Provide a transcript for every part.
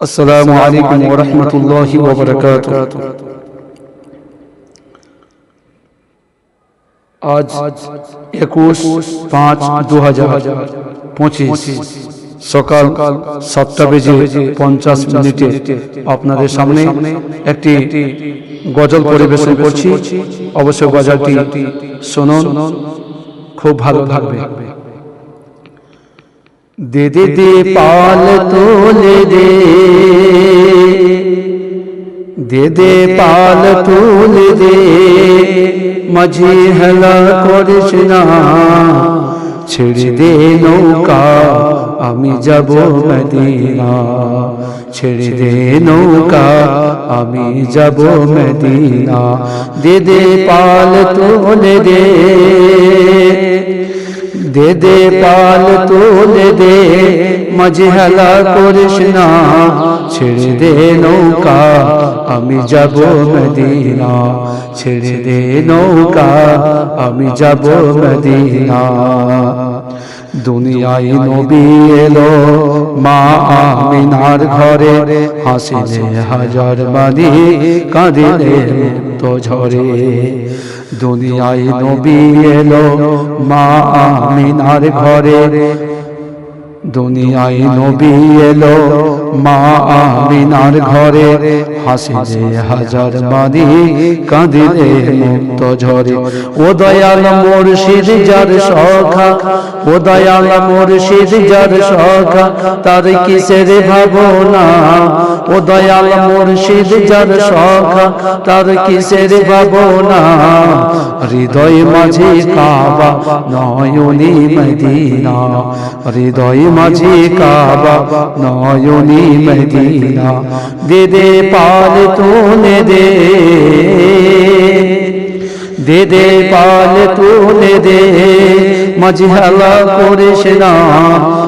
السلام عليكم ورحمة الله وبركاته আজ একুশ পাঁচ দু হাজার পঁচিশ সকাল সাতটা বেজে পঞ্চাশ মিনিটে আপনাদের সামনে একটি গজল পরিবেশন করছি অবশ্য গজলটি শুনুন খুব ভালো লাগবে দে দে দে পাল তোলে দে দে দে পাল তোলে দে মাঝে হেলা করিস না ছেড়ে দে নৌকা আমি যাব মদিনা ছেড়ে দে নৌকা আমি যাব মদিনা দে দে পাল তোলে দে দে দে পাল তোলে দে মাঝে হেলা করিস না, ছেড়ে দে নৌকা, আমি যাব মদিনা, ছেড়ে দে নৌকা, আমি যাব মদিনা। দুনিয়ায় নবী এলো, মা আমিনার ঘরে, হাসিলে হাজার বাণী, কাঁদিলে তো ঝরে। দুনিয়ায় নবী এলো, মা আমিনার ঘরে। দুনিয়ায় নবী এলো, মা আমিনার ঘরে। হাসিলে হাজার বাণী কাঁদিলে মুক্ত ঝরে। ও দয়াল মুর্শিদ যার সখা, ও দয়াল মুর্শিদ যার সখা, তার কিসের ভাবনা? ও দয়াল মুর্শিদ যার সখা তার কিসের ভাবনা? হৃদয় মাঝে কাবা, নয়নি মদিনা। হৃদয় মাঝে কাবা, নয়নি মদিনা। দে দে পাল তোলে দে। দে দে পাল তোলে দে। মজহালা করিস না।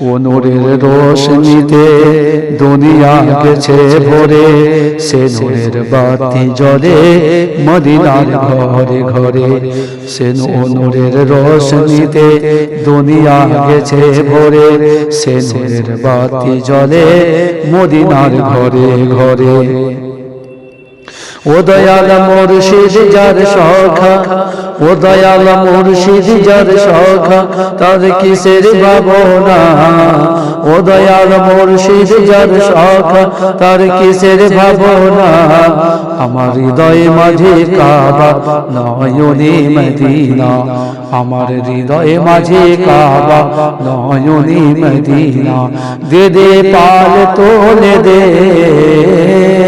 ও নূরের রোশনীতে দুনিয়া গেছে ভরে। সে নূরের বাতি জ্বলে মদিনার ঘরে ঘরে সে নূরের রোশনীতে দুনিয়া গেছে ভরে। সে নূরের বাতি জ্বলে মদিনার ঘরে। ঘরে। ও দয়াল মুর্শিদ যার সখা, ও দয়াল মুর্শিদ যার সখা, তার কিসের ভাবনা? ও দয়াল মুর্শিদ যার সখা, তার কিসের ভাবনা? আমার হৃদয় মাঝে কাবা, নয়নে মদিনা। আমার হৃদয় মাঝে কাবা, নয়নে মদিনা। দে দে পাল তোলে দে।